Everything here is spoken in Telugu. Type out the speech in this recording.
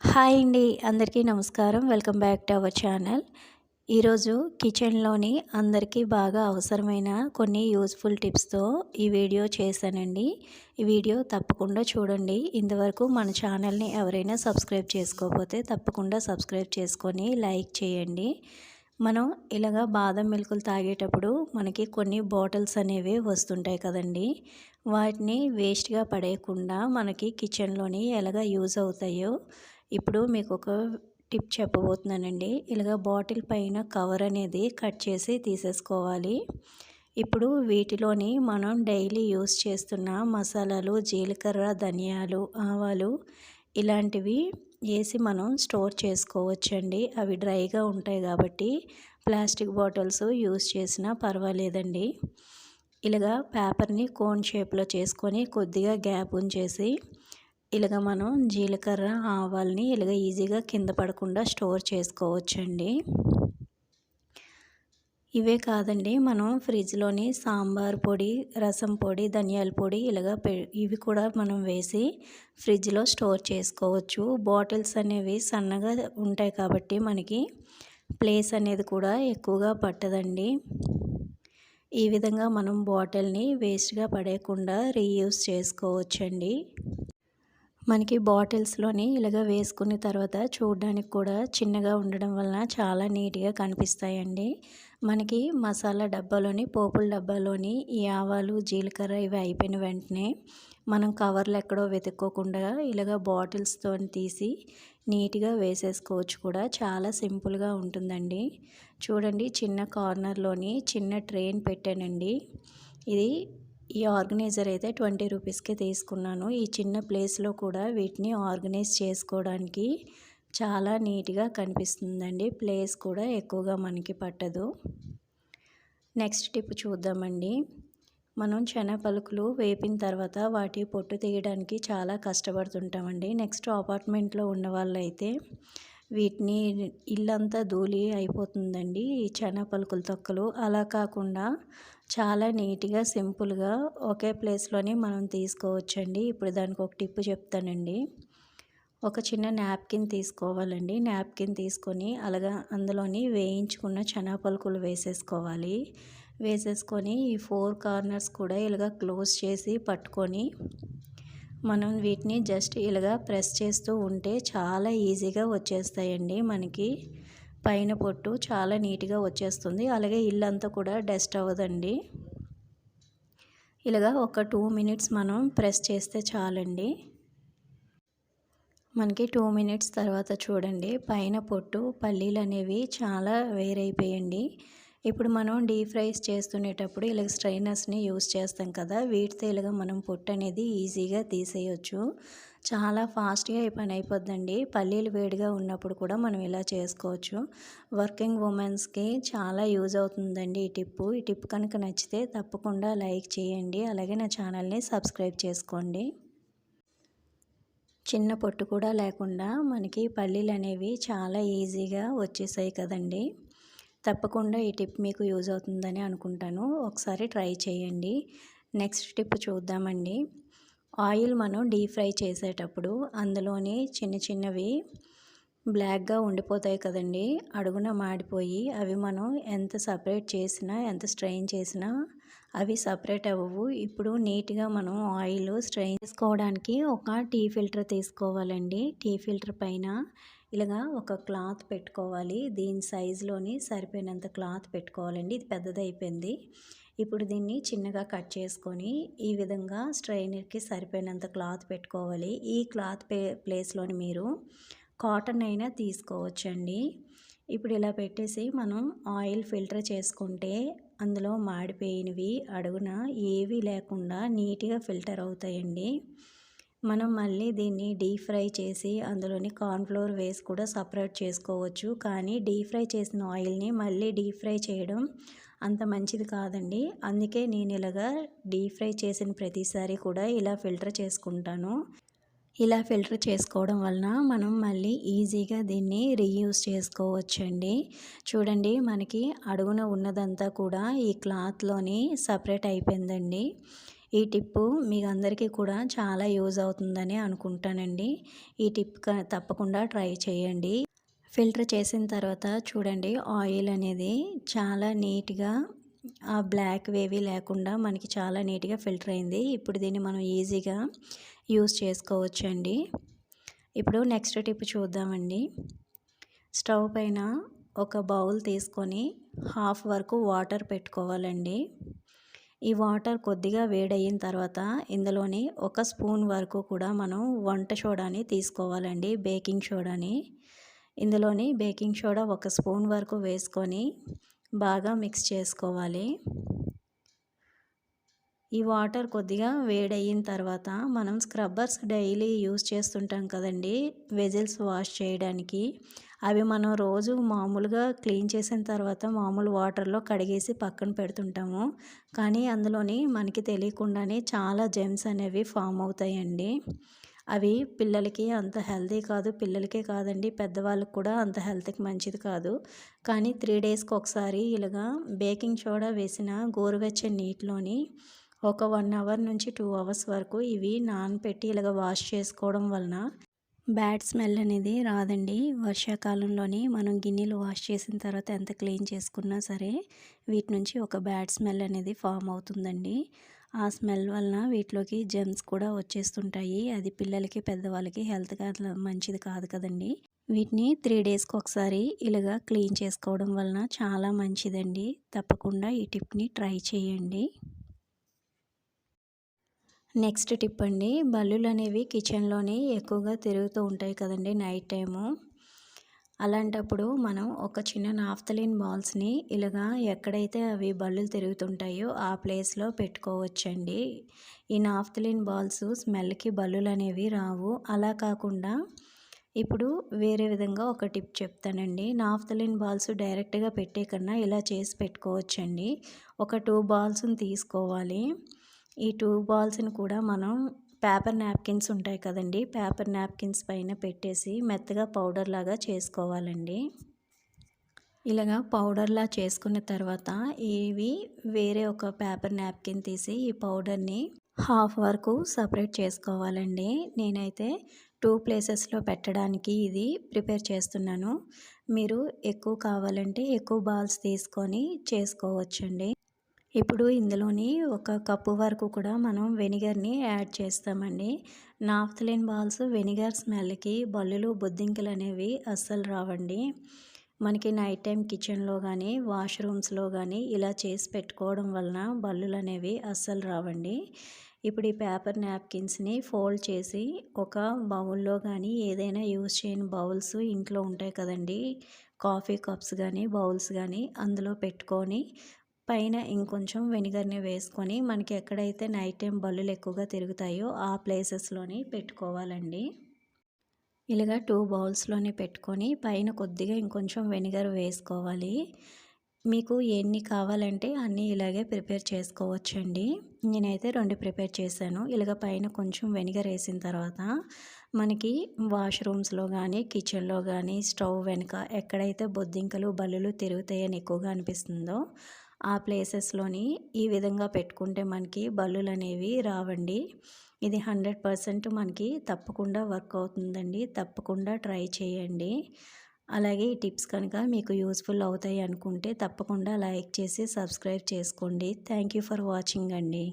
హాయ్ అండి అందరికీ నమస్కారం. Welcome back to our channel. ఈరోజు కిచెన్లోని అందరికీ బాగా అవసరమైన కొన్ని యూస్ఫుల్ టిప్స్తో ఈ వీడియో చేశానండి. ఈ వీడియో తప్పకుండా చూడండి. ఇంతవరకు మన ఛానల్ని ఎవరైనా సబ్స్క్రైబ్ చేసుకోకపోతే తప్పకుండా సబ్స్క్రైబ్ చేసుకొని లైక్ చేయండి. మనం ఇలాగా బాదం మిల్కులు తాగేటప్పుడు మనకి కొన్ని బాటిల్స్ అనేవి వస్తుంటాయి కదండి. వాటిని వేస్ట్గా పడేయకుండా మనకి కిచెన్లోని ఎలాగ యూజ్ అవుతాయో ఇప్పుడు మీకు ఒక టిప్ చెప్పబోతున్నానండి. ఇలాగ బాటిల్ పైన కవర్ అనేది కట్ చేసి తీసేసుకోవాలి. ఇప్పుడు వీటిలోని మనం డైలీ యూస్ చేస్తున్న మసాలాలు జీలకర్ర ధనియాలు ఆవాలు ఇలాంటివి వేసి మనం స్టోర్ చేసుకోవచ్చండి. అవి డ్రైగా ఉంటాయి కాబట్టి ప్లాస్టిక్ బాటిల్స్ యూస్ చేసినా పర్వాలేదండి. ఇలాగా పేపర్ని కోన్ షేప్లో చేసుకొని కొద్దిగా గ్యాప్ ఉంచేసి ఇలాగ మనం జీలకర్ర ఆవాల్ని ఇలాగ ఈజీగా కింద పడకుండా స్టోర్ చేసుకోవచ్చండి. ఇవే కాదండి మనం ఫ్రిడ్జ్లోని సాంబార్ పొడి రసం పొడి ధనియాల పొడి ఇలాగ ఇవి కూడా మనం వేసి ఫ్రిడ్జ్లో స్టోర్ చేసుకోవచ్చు. బాటిల్స్ అనేవి సన్నగా ఉంటాయి కాబట్టి మనకి ప్లేస్ అనేది కూడా ఎక్కువగా పట్టదండి. ఈ విధంగా మనం బాటిల్ని వేస్ట్గా పడేయకుండా రీయూస్ చేసుకోవచ్చండి. మనకి బాటిల్స్లోని ఇలాగ వేసుకున్న తర్వాత చూడడానికి కూడా చిన్నగా ఉండడం వలన చాలా నీట్గా కనిపిస్తాయండి. మనకి మసాలా డబ్బాలోని పోపుల డబ్బాలోని ఈ ఆవాలు జీలకర్ర ఇవి అయిపోయిన వెంటనే మనం కవర్లు ఎక్కడో వెతుక్కోకుండా ఇలాగ బాటిల్స్తో తీసి నీట్గా వేసేసుకోవచ్చు కూడా. చాలా సింపుల్గా ఉంటుందండి. చూడండి చిన్న కార్నర్లోని చిన్న ట్రైన్ పెట్టానండి. ఇది ఈ ఆర్గనైజర్ అయితే ట్వంటీ రూపీస్కే తీసుకున్నాను. ఈ చిన్న ప్లేస్లో కూడా వీటిని ఆర్గనైజ్ చేసుకోవడానికి చాలా నీట్గా కనిపిస్తుందండి. ప్లేస్ కూడా ఎక్కువగా మనకి పట్టదు. నెక్స్ట్ టిప్ చూద్దామండి. మనం పలుకులు వేపిన తర్వాత వాటి పొట్టు తీయడానికి చాలా కష్టపడుతుంటామండి. నెక్స్ట్ అపార్ట్మెంట్లో ఉన్న వాళ్ళైతే వీటిని ఇల్లంతా ధూళి అయిపోతుందండి. ఈ పలుకుల తొక్కలు. అలా కాకుండా చాలా నీట్గా సింపుల్గా ఒకే ప్లేస్లోనే మనం తీసుకోవచ్చండి. ఇప్పుడు దానికి ఒక టిప్ చెప్తానండి. ఒక చిన్న నాప్కిన్ తీసుకోవాలండి. నాప్కిన్ తీసుకొని అలాగా అందులోని వేయించుకున్న పలుకులు వేసేసుకోవాలి. వేసేసుకొని ఈ ఫోర్ కార్నర్స్ కూడా ఇలాగ క్లోజ్ చేసి పట్టుకొని మనం వీటిని జస్ట్ ఇలాగా ప్రెస్ చేస్తూ ఉంటే చాలా ఈజీగా వచ్చేస్తాయండి మనకి. పైన పొట్టు చాలా నీట్గా వచ్చేస్తుంది. అలాగే ఇల్లంతా కూడా డస్ట్ అవ్వదండి. ఇలాగా ఒక టూ మినిట్స్ మనం ప్రెస్ చేస్తే చాలండి. మనకి టూ మినిట్స్ తర్వాత చూడండి పైన పొట్టు పల్లీలు అనేవి చాలా వేరైపోయండి. ఇప్పుడు మనం డీప్ ఫ్రైస్ చేస్తునేటప్పుడు ఇలా స్ట్రైనర్స్ని యూస్ చేస్తాం కదా వీటితో ఇలాగ మనం పొట్టు అనేది ఈజీగా తీసేయచ్చు. చాలా ఫాస్ట్గా ఈ పని అయిపోద్దండి. పల్లీలు వేడిగా ఉన్నప్పుడు కూడా మనం ఇలా చేసుకోవచ్చు. వర్కింగ్ ఉమెన్స్కి చాలా యూజ్ అవుతుందండి ఈ టిప్పు. ఈ టిప్ కనుక నచ్చితే తప్పకుండా లైక్ చేయండి. అలాగే నా ఛానల్ని సబ్స్క్రైబ్ చేసుకోండి. చిన్న పొట్టు కూడా లేకుండా మనకి పల్లీలు అనేవి చాలా ఈజీగా వచ్చేసాయి కదండి. తప్పకుండా ఈ టిప్ మీకు యూజ్ అవుతుందని అనుకుంటాను. ఒకసారి ట్రై చేయండి. నెక్స్ట్ టిప్ చూద్దామండి. ఆయిల్ మనం డీప్ ఫ్రై చేసేటప్పుడు అందులోని చిన్న చిన్నవి బ్లాక్గా ఉండిపోతాయి కదండి అడుగున మాడిపోయి అవి మనం ఎంత సపరేట్ చేసినా ఎంత స్ట్రెయిన్ చేసినా అవి సపరేట్ అవ్వవు. ఇప్పుడు నీట్గా మనం ఆయిల్ స్ట్రెయిన్ చేసుకోవడానికి ఒక టీ ఫిల్టర్ తీసుకోవాలండి. టీ ఫిల్టర్ పైన ఇలాగా ఒక క్లాత్ పెట్టుకోవాలి. దీని సైజులోని సరిపోయినంత క్లాత్ పెట్టుకోవాలండి. ఇది పెద్దది అయిపోయింది ఇప్పుడు దీన్ని చిన్నగా కట్ చేసుకొని ఈ విధంగా స్ట్రైనర్కి సరిపోయినంత క్లాత్ పెట్టుకోవాలి. ఈ క్లాత్ ప్లేస్లోని మీరు కాటన్ అయినా తీసుకోవచ్చండి. ఇప్పుడు ఇలా పెట్టేసి మనం ఆయిల్ ఫిల్టర్ చేసుకుంటే అందులో మాడిపోయినవి అడుగున ఏవి లేకుండా నీట్గా ఫిల్టర్ అవుతాయండి. మనం మళ్ళీ దీన్ని డీప్ ఫ్రై చేసి అందులోని కార్న్ఫ్లోర్ వేసి కూడా సపరేట్ చేసుకోవచ్చు. కానీ డీప్ ఫ్రై చేసిన ఆయిల్ని మళ్ళీ డీప్ ఫ్రై చేయడం అంత మంచిది కాదండి. అందుకే నేను ఇలాగా డీప్ ఫ్రై చేసిన ప్రతిసారి కూడా ఇలా ఫిల్టర్ చేసుకుంటాను. ఇలా ఫిల్టర్ చేసుకోవడం వలన మనం మళ్ళీ ఈజీగా దీన్ని రీయూజ్ చేసుకోవచ్చండి. చూడండి మనకి అడుగున ఉన్నదంతా కూడా ఈ క్లాత్లోని సపరేట్ అయిపోయిందండి. ఈ టిప్పు మీకు అందరికీ కూడా చాలా యూజ్ అవుతుందని అనుకుంటానండి. ఈ టిప్ తప్పకుండా ట్రై చేయండి. ఫిల్టర్ చేసిన తర్వాత చూడండి ఆయిల్ అనేది చాలా నీట్గా ఆ బ్లాక్ వేవి లేకుండా మనకి చాలా నీట్గా ఫిల్టర్ అయింది. ఇప్పుడు దీన్ని మనం ఈజీగా యూస్ చేసుకోవచ్చండి. ఇప్పుడు నెక్స్ట్ టిప్ చూద్దామండి. స్టవ్ పైన ఒక బౌల్ తీసుకొని హాఫ్ వరకు వాటర్ పెట్టుకోవాలండి. ఈ వాటర్ కొద్దిగా వేడయిన తర్వాత ఇందులోని ఒక స్పూన్ వరకు కూడా మనం వంట సోడాని తీసుకోవాలండి బేకింగ్ సోడాని. ఇందులోని బేకింగ్ సోడా ఒక స్పూన్ వరకు వేసుకొని బాగా మిక్స్ చేసుకోవాలి. ఈ వాటర్ కొద్దిగా వేడయిన తర్వాత మనం స్క్రబ్బర్స్ డైలీ యూస్ చేస్తుంటాం కదండి వెజిల్స్ వాష్ చేయడానికి. అవి మనం రోజు మామూలుగా క్లీన్ చేసిన తర్వాత మామూలు వాటర్లో కడిగేసి పక్కన పెడుతుంటాము. కానీ అందులోని మనకి తెలియకుండానే చాలా జెమ్స్ అనేవి ఫామ్ అవుతాయండి. అవి పిల్లలకి అంత హెల్తీ కాదు పిల్లలకే కాదండి పెద్దవాళ్ళకి కూడా అంత హెల్త్కి మంచిది కాదు. కానీ త్రీ డేస్కి ఒకసారి ఇలాగా బేకింగ్ సోడా వేసిన గోరువెచ్చని నీటిలోని ఒక వన్ అవర్ నుంచి టూ అవర్స్ వరకు ఇవి నానపెట్టి ఇలాగ వాష్ చేసుకోవడం వలన బ్యాడ్ స్మెల్ అనేది రాదండి. వర్షాకాలంలోని మనం గిన్నెలు వాష్ చేసిన తర్వాత ఎంత క్లీన్ చేసుకున్నా సరే వీటి నుంచి ఒక బ్యాడ్ స్మెల్ అనేది ఫామ్ అవుతుందండి. ఆ స్మెల్ వలన వీటిలోకి జెమ్స్ కూడా వచ్చేస్తుంటాయి. అది పిల్లలకి పెద్దవాళ్ళకి హెల్త్గా అట్లా మంచిది కాదు కదండి. వీటిని త్రీ డేస్కి ఒకసారి ఇలాగా క్లీన్ చేసుకోవడం వలన చాలా మంచిదండి. తప్పకుండా ఈ టిప్ని ట్రై చేయండి. నెక్స్ట్ టిప్ అండి బల్లులు అనేవి కిచెన్లోనే ఎక్కువగా తిరుగుతూ ఉంటాయి కదండి నైట్ టైము అలాంటప్పుడు మనం ఒక చిన్న నాఫ్తలిన్ బాల్స్ని ఇలాగా ఎక్కడైతే అవి బల్లులు తిరుగుతుంటాయో ఆ ప్లేస్లో పెట్టుకోవచ్చండి. ఈ నాఫ్తలిన్ బాల్స్ స్మెల్కి బల్లులు అనేవి రావు. అలా కాకుండా ఇప్పుడు వేరే విధంగా ఒక టిప్ చెప్తానండి. నాఫ్తలిన్ బాల్స్ డైరెక్ట్గా పెట్టే కన్నా ఇలా చేసి పెట్టుకోవచ్చండి. ఒక టూ బాల్స్ని తీసుకోవాలి. ఈ టూ బాల్స్ని కూడా మనం పేపర్ నాప్కిన్స్ ఉంటాయి కదండి పేపర్ నాప్కిన్స్ పైన పెట్టేసి మెత్తగా పౌడర్ లాగా చేసుకోవాలండి. ఇలాగా పౌడర్లా చేసుకున్న తర్వాత ఇవి వేరే ఒక పేపర్ నాప్కిన్ తీసి ఈ పౌడర్ని హాఫ్ వరకు సపరేట్ చేసుకోవాలండి. నేనైతే టూ ప్లేసెస్లో పెట్టడానికి ఇది ప్రిపేర్ చేస్తున్నాను. మీరు ఎక్కువ కావాలంటే ఎక్కువ బాల్స్ తీసుకొని చేసుకోవచ్చండి. ఇప్పుడు ఇందులోని ఒక కప్పు వరకు కూడా మనం వెనిగర్ని యాడ్ చేస్తామండి. నాఫ్తలిన్ బాల్స్ వెనిగర్ స్మెల్కి బల్లులు బొద్దింకలు అనేవి అస్సలు రావండి. మనకి నైట్ టైం కిచెన్లో కానీ వాష్రూమ్స్లో కానీ ఇలా చేసి పెట్టుకోవడం వలన బల్లులు అనేవి అస్సలు రావండి. ఇప్పుడు ఈ పేపర్ న్యాప్కిన్స్ని ఫోల్డ్ చేసి ఒక బౌల్లో కానీ ఏదైనా యూజ్ చేయని బౌల్స్ ఇంట్లో ఉంటాయి కదండి కాఫీ కప్స్ కానీ బౌల్స్ కానీ అందులో పెట్టుకొని పైన ఇంకొంచెం వెనిగర్ని వేసుకొని మనకి ఎక్కడైతే నైట్ టైం బల్లులు ఎక్కువగా తిరుగుతాయో ఆ ప్లేసెస్లోని పెట్టుకోవాలండి. ఇలాగా టూ బౌల్స్లోనే పెట్టుకొని పైన కొద్దిగా ఇంకొంచెం వెనిగర్ వేసుకోవాలి. మీకు ఎన్ని కావాలంటే అన్నీ ఇలాగే ప్రిపేర్ చేసుకోవచ్చండి. నేనైతే రెండు ప్రిపేర్ చేశాను. ఇలాగ పైన కొంచెం వెనిగర్ వేసిన తర్వాత మనకి వాష్రూమ్స్లో కానీ కిచెన్లో కానీ స్టవ్ వెనుక ఎక్కడైతే బొద్దింకలు బల్లులు తిరుగుతాయని ఎక్కువగా అనిపిస్తుందో ఆ ప్లేసెస్లోని ఈ విధంగా పెట్టుకుంటే మనకి బల్లులు అనేవి రావండి. ఇది హండ్రెడ్ పర్సెంట్ మనకి తప్పకుండా వర్క్ అవుతుందండి. తప్పకుండా ట్రై చేయండి. అలాగే ఈ టిప్స్ కనుక మీకు యూస్ఫుల్ అవుతాయి అనుకుంటే తప్పకుండా లైక్ చేసి సబ్స్క్రైబ్ చేసుకోండి. థ్యాంక్ యూ ఫర్ వాచింగ్ అండి.